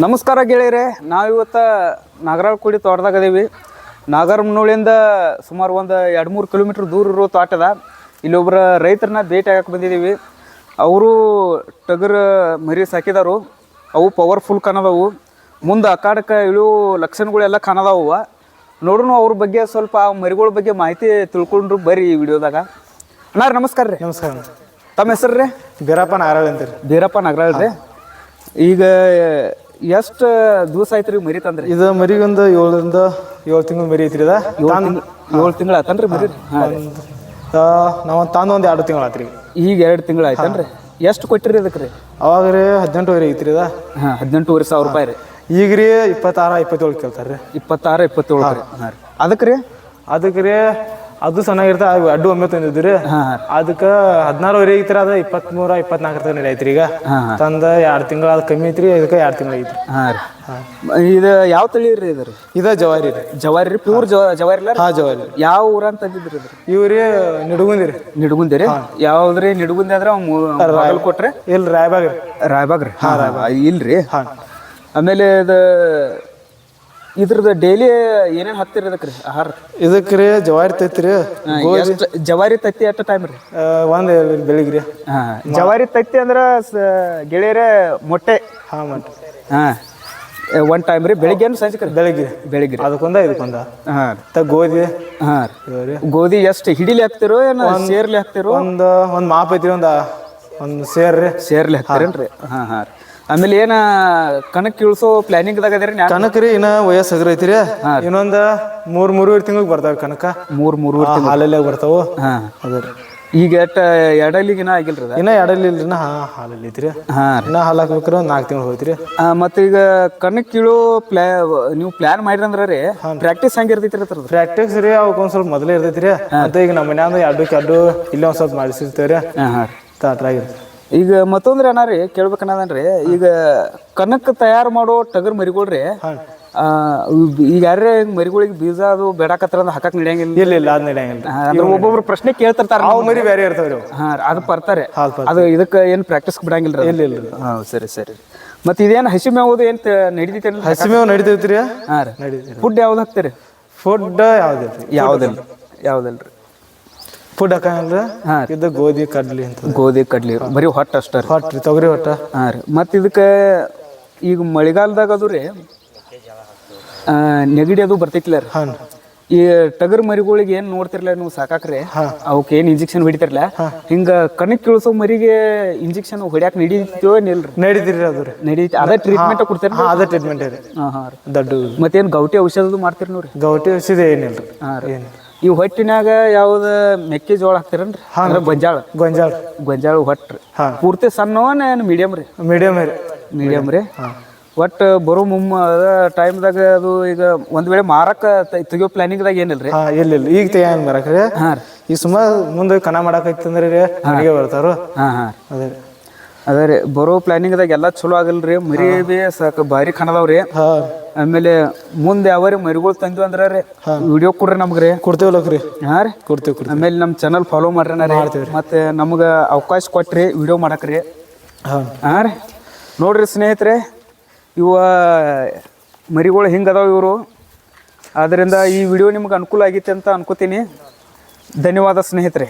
ನಮಸ್ಕಾರ ಗೆಳೆಯರೆ ನಾವಿವತ್ತು ನಾಗರಾಳ ಕುಡಿ ತೋಟದಾಗ ಅದೀವಿ ನಾಗರಮನೂಳಿಂದ ಸುಮಾರು ಒಂದು ಎರಡು ಮೂರು ಕಿಲೋಮೀಟ್ರ್ ದೂರ ಇರೋ ತೋಟದ. ಇಲ್ಲೊಬ್ಬರ ರೈತರನ್ನ ಭೇಟಿ ಆಗಕ್ಕೆ ಬಂದಿದ್ದೀವಿ ಅವರು ಟಗರ್ ಮರಿ ಸಾಕಿದಾರು. ಅವು ಪವರ್ಫುಲ್ ಕಾಣದವು. ಮುಂದೆ ಅಕಾಡಕ್ಕೆ ಇಳು ಲಕ್ಷಣಗಳೆಲ್ಲ ಕಾಣದವು. ನೋಡೋಣ ಅವ್ರ ಬಗ್ಗೆ ಸ್ವಲ್ಪ ಆ ಮರಿಗಳ ಬಗ್ಗೆ ಮಾಹಿತಿ ತಿಳ್ಕೊಂಡ್ರು ಬರ್ರಿ ಈ ವಿಡಿಯೋದಾಗ. ಅಣ್ಣ ರೀ ನಮಸ್ಕಾರ ರೀ. ನಮಸ್ಕಾರ ತಮ್ಮ ಹೆಸರು ರೀ? ಬೀರಪ್ಪ ನಾಗರಾಳ್ ಅಂತೀರಿ. ಬೀರಪ್ಪ ನಾಗರಾಳ್ ರೀ. ಈಗ ಎಷ್ಟು ದಿವಸ ಆಯ್ತು ರೀ ಮರಿ ತಂದ್ರಿ? ಇದು ಮರಿಗೊಂದು ಒಂದು ಏಳರಿಂದ ಏಳು ತಿಂಗಳು ಮರಿ ಐತ್ರಿ ಇದ. ಏಳು ತಿಂಗಳು ಆತನ್ರಿ ಮರಿ? ನಾವು ತಂದು ಒಂದು ಎರಡು ತಿಂಗಳು ಆತ್ರಿ. ಈಗ ಎರಡು ತಿಂಗಳು ಆಯ್ತನ್ರಿ? ಎಷ್ಟು ಕೊಟ್ಟಿರಿ ಅದಕ್ಕೆ ರೀ ಅವಾಗ ರೀ ಹದಿನೆಂಟುವರೆ ಐತ್ರಿ ಇದ. ಹಾಂ ಹದಿನೆಂಟೂವರೆ ಸಾವಿರ ರೂಪಾಯಿ ರೀ. ಈಗ ರೀ ಇಪ್ಪತ್ತಾರು ಇಪ್ಪತ್ತೇಳು ಕೇಳ್ತಾರೆ ರೀ ಇಪ್ಪತ್ತಾರು ಇಪ್ಪತ್ತೇಳು ರೀ ಹಾಂ. ರೀ ಅದಕ್ಕೆ ರೀ. ಅದಕ್ಕೆ ರೀ ಅದು ಚೆನ್ನಾಗಿರ್ತ ಅಡ್ಡು ಒಮ್ಮೆ ತಂದಿದ್ರಿ ಅದಕ್ಕೆ ಹದಿನಾರುವರೆ ಐತ್ರಿ ಅದ ಇಪ್ಪತ್ಮೂರ ಇಪ್ಪತ್ನಾಲ್ಕು ತನಕ ಐತ್ರಿ ಈಗ. ತಂದ ಎರಡು ತಿಂಗಳ ಅದು ಕಮ್ಮಿ ಐತ್ರಿ ಇದಕ್ಕೆ ಎರಡು ತಿಂಗಳ ಐತ್ರಿ. ಹಾಂ ರೀ. ಇದು ಯಾವ ತಳಿ ರೀ ಇದು ರೀ? ಇದ ಜವಾರಿ ರೀ. ಜವಾರಿ ರೀ ಪ್ಯೂರ್ ಜವಾರಿ ಇಲ್ಲ ಹಾ ಜವಾರಿ ಯಾವ ಊರ ಅಂತ ಅಂದಿದ್ರಿ ಇದು ಇವ್ರಿ ನಿಡುಗುಂದಿ ರೀ. ನಿಡುಗುಂದಿ ರೀ? ಯಾವ್ದ್ರಿ ನಿಡುಗುಂದಿ ಅಂದ್ರೆ ರಾಯಲ್ ಕೊಟ್ರೆ? ಇಲ್ಲಿ ರಾಯಬಾಗ್ ರೀ. ರಾಯಬಾಗ್ ರೀ? ಹಾಂ ಇಲ್ರಿ? ಹಾಂ. ಆಮೇಲೆ ಇದು ಇದ್ರದ್ದು ಡೈಲಿ ಏನೇನು ಹತ್ತಿರ ಇದಕ್ಕೆ ರೀ? ಆಹಾರ? ಇದಕ್ಕೆ ರೀ ಜವಾರಿ ತೈತ್ರಿ ಎಷ್ಟು ಜವಾರಿ ತತ್ತಿ ಅಟ್ಟ ಟೈಮ್ ರೀ? ಒಂದು ಬೆಳಿಗ್ಗೆ ರೀ. ಹಾಂ ಜವಾರಿ ತತ್ತಿ ಅಂದ್ರೆ ಗೆಳೆಯರೇ ಮೊಟ್ಟೆ. ಹಾಂ ಮೊಟ್ಟೆ. ಹಾಂ ಒನ್ ಟೈಮ್ ರೀ. ಬೆಳಿಗ್ಗೆ ಏನು ಸಂಜೆ ರೀ? ಬೆಳಿಗ್ಗೆ. ಬೆಳಿಗ್ಗೆ ರೀ. ಅದಕ್ಕೊಂದ ಇದಕ್ಕೊಂದ. ಹಾಂ. ತ ಗೋಧಿ. ಹಾಂ. ರೀ. ಗೋಧಿ ಎಷ್ಟು ಹಿಡಿಲಿ ಹಾಕ್ತಿರೋ ಏನು ಸೇರ್ಲಿ ಹಾಕ್ತಿರೋ? ಒಂದು ಒಂದು ಮಾಪ್ ಐತಿ ಒಂದು ಒಂದು ಸೇರ್ ರೀ ಸೇರ್ಲಿ ಹಾಕ್ತಿರೇನ್ರಿ? ಹಾಂ ಹಾಂ ರೀ. ಆಮೇಲೆ ಏನ ಕಣಕ್ ಇಳಿಸೋ ಪ್ಲಾನಿಂಗ್ ದಾಗ ನ್ಯಾ ಕನಕ ರೀ ಇನ್ನ ವಯಸ್ಸು ಹಗರ ರೀ. ಇನ್ನೊಂದು ಮೂರ್ ಮೂರುವರೆ ತಿಂಗಳಿಗೆ ಬರ್ತಾವ ಕನಕ ಮೂರು ಮೂರು ಹಾಲಲ್ಲೇ ಬರ್ತಾವು. ಹಾಂ. ಅದ ರೀ. ಈಗ ಎಟ್ಟ ಎಡಲಿಗಿನ ಆಗಿಲ್ರಿ ಅದ? ಇನ್ನ ಎಡಲ್ಲಿ ಇಲ್ರಿ ಇನ್ನ ಹಾ ಹಾಲಲ್ಲಿ ಐತ್ರಿ. ಹಾಂ ರೀ. ಇನ್ನ ಹಾಲು ಹಾಕ್ಬೇಕ್ರ ನಾಲ್ಕು ತಿಂಗಳು ಹೋಯ್ತ್ರಿ. ಆ, ಮತ್ತೆ ಈಗ ಕಣಕ್ ಕೀಳು ಪ್ಲಾ ನೀವು ಪ್ಲಾನ್ ಮಾಡಿರಂದ್ರ ರೀ ಪ್ರಾಕ್ಟೀಸ್ ಹಂಗಿರ್ತೈತ್ರಿ ಅದ್ರದ್ದು? ಪ್ರಾಕ್ಟೀಸ್ ರೀ ಅವಕ್ಕೆ ಒಂದ್ ಸ್ವಲ್ಪ ಮೊದಲೇ ರೀ ಅಂತ ಈಗ ನಮ್ಮ ಮನ್ಯಾಂದ ಎರಡು ಎರಡು ಇಲ್ಲೇ ಒಂದ್ ಸ್ವಲ್ಪ ಮಾಡಿಸಿರ್ತೇವ್ರಿ. ಹಾಂ ರೀ. ಈಗ ಮತ್ತೊಂದ್ರೆ ಏನಾರಿ ರೀ ಕೇಳ್ಬೇಕನ್ನದನ್ರಿ ಈಗ ಕನಕ್ ತಯಾರು ಮಾಡೋ ಟಗರ್ ಮರಿಗಳ್ರಿ ಆ, ಈಗ ಯಾರೇ ಮರಿಗಳಿಗೆ ಬೀಜ ಅದು ಬೇಡಾಕತ್ರ ಅಂದ್ರೆ ಹಾಕಕ್ ನಡೆಯಂಗಿಲ್ಲ? ಇಲ್ಲ ಇಲ್ಲ ಅದ್ ನಡೆಯಂಗಿಲ್ಲ. ಅಂದ್ರೆ ಒಬ್ಬೊಬ್ರು ಪ್ರಶ್ನೆ ಕೇಳ್ತಿರ್ತಾರ ಅವು ಮರಿ ಬೇರೆ ಇರ್ತಾವ್ರಿ ಹಾ ಅದು ಬರ್ತಾರೆ ಅದು ಇದಕ್ಕೆ ಏನು ಪ್ರಾಕ್ಟೀಸ್ ಬಿಡಂಗಿಲ್ಲ ಇಲ್ಲ ಇಲ್ಲ ಹಾಂ ಸರಿ ಸರಿ. ಮತ್ತೆ ಇದೇನು ಹಸಿ ಮೇವು ಏನು ನಡೀತೈತೆ ಹಸಿಮೇವು ನಡಿತೈತ್ರಿ? ಹಾಂ ರೀ. ಫುಡ್ ಯಾವ್ದು ಹಾಕ್ತೀರಿ? ಫುಡ್ ಯಾವ್ದಿಲ್ಲ ಯಾವ್ದಿಲ್ಲ ಯಾವ್ದಿಲ್ರಿ? ಫುಡ್ ಹಾಕಂಗಿಲ್ಲ ಇದು ಗೋಧಿ ಕಡ್ಲಿ ಅಂತ. ಗೋಧಿ ಕಡ್ಲಿ. ಬರೀ ಹೊಟ್ಟೆ ಅಷ್ಟೇ ರೀ. ಹೊಟ್ರಿ ತೊಗರಿ ಹೊಟ್ಟ. ಹಾಂ ರೀ. ಮತ್ತು ಇದಕ್ಕೆ ಈಗ ಮಳೆಗಾಲದಾಗ ಅದು ರೀ ನೆಗಡಿ ಅದು ಬರ್ತೈತಿಲ್ಲ ರೀ. ಹಾಂ ಈ ಟಗರ್ ಮರಿಗಳಿಗೆ ಏನು ನೋಡ್ತಿರ್ಲ ನೀವು ಸಾಕಾಕ್ರೆ? ಅವಕ್ಕೆ ಏನ್ ಇಂಜೆಕ್ಷನ್ ಹೊಡಿತಿರ್ಲ? ಹಿಂಗ ಕಣಕ್ ಕೇಳಿಸೋ ಮರಿಗೆ ಇಂಜೆಕ್ಷನ್ ಹೊಡ್ಯಾಕ್ ನಡೀತೀವೋ ನಿಲ್ರಿ ನಡೀತಿರಿ ಅದು ರೀ. ನಡೀತಿ ಅದೇ ಟ್ರೀಟ್ಮೆಂಟ್ ಕೊಡ್ತೀರಿ ಹಾಂ ಅದೇ ಟ್ರೀಟ್ಮೆಂಟ್ ರೀ. ಹಾಂ ಹಾಂ ರೀ. ಮತ್ತೇನು ಗೌಟಿ ಔಷಧ ಮಾಡ್ತೀರಿ ನೋಡ್ರಿ? ಗೌಟಿ ಔಷಧ ಏನಿಲ್ರಿ. ಹಾಂ ರೀ. ಈ ಹೊಟ್ಟಿನಾಗ ಯಾವ್ದ ಮೆಕ್ಕೆಜೋಳ ಹಾಕ್ತಿರೇನ್ರಿ? ಅಂದ್ರೆ ಗೊಂಜಾಳ. ಗೊಂಜಾಳ. ಗೊಂಜಾಳ ಹೊಟ್ರಿ. ಹಾ. ಪೂರ್ತಿ ಸಣ್ಣವನ ಏನು ಮೀಡಿಯಮ್ ರೀ? ಮೀಡಿಯಮ್ ರೀ. ಮೀಡಿಯಮ್ ರೀ. ಒಟ್ಟು ಬರೋ ಮುಮ್ಮ ಟೈಮ್ದಾಗ ಅದು ಈಗ ಒಂದ್ ವೇಳೆ ಮಾರಕ ತ- ತೆಗಿಯೋ ಪ್ಲಾನಿಂಗ್ದಾಗ ಏನಿಲ್ರಿ? ರೀ ಇಲ್ಲ ಇಲ್ಲ ಈಗ ತೆಗಿಯಂಗ್ ಬರಕ್ರಿ ಹಾಂ ರೀ. ಈಗ ಸುಮಾರು ಮುಂದೆ ಕನ ಮಾಡಕೈತಂದ್ರೆ ರೀ ಮನೆಗೆ ಬರ್ತಾರು ಹಾಂ ಹಾಂ ಅದೇ ರೀ. ಅದೇ ರೀ ಬರೋ ಪ್ಲಾನಿಂಗ್ದಾಗ ಎಲ್ಲ ಚಲೋ ಆಗಲ್ರಿ ಮರಿ ಬಿ ಸಾಕು ಭಾರಿ ಕಾಣದವ್ರಿ ರೀ ಆಮೇಲೆ ಮುಂದೆ ಯಾವ್ರಿ ಮರಿಗಳು ತಂದ್ವಿ ಅಂದ್ರೆ ರೀ ವಿಡಿಯೋ ಕೊಡ್ರಿ ನಮ್ಗೆ ರೀ. ಹಾ ಹಾಂ ರೀ. ಕೊಡ್ತೇವೆ ಕೊಡ್ತೇವೆ. ಆಮೇಲೆ ನಮ್ಮ ಚಾನಲ್ ಫಾಲೋ ಮಾಡ್ರಿ ರೀ. ಮತ್ತೆ ನಮ್ಗೆ ಅವಕಾಶ ಕೊಟ್ರಿ ವಿಡಿಯೋ ಮಾಡಕ್ರಿ ಹಾ. ಹಾಂ ರೀ. ನೋಡ್ರಿ ಸ್ನೇಹಿತರೆ ಇವ ಮರಿಗಳು ಹಿಂಗೆ ಅದಾವ ಇವರು. ಆದ್ದರಿಂದ ಈ ವಿಡಿಯೋ ನಿಮ್ಗೆ ಅನುಕೂಲ ಆಗೈತೆ ಅಂತ ಅನ್ಕೋತೀನಿ. ಧನ್ಯವಾದ ಸ್ನೇಹಿತರೆ.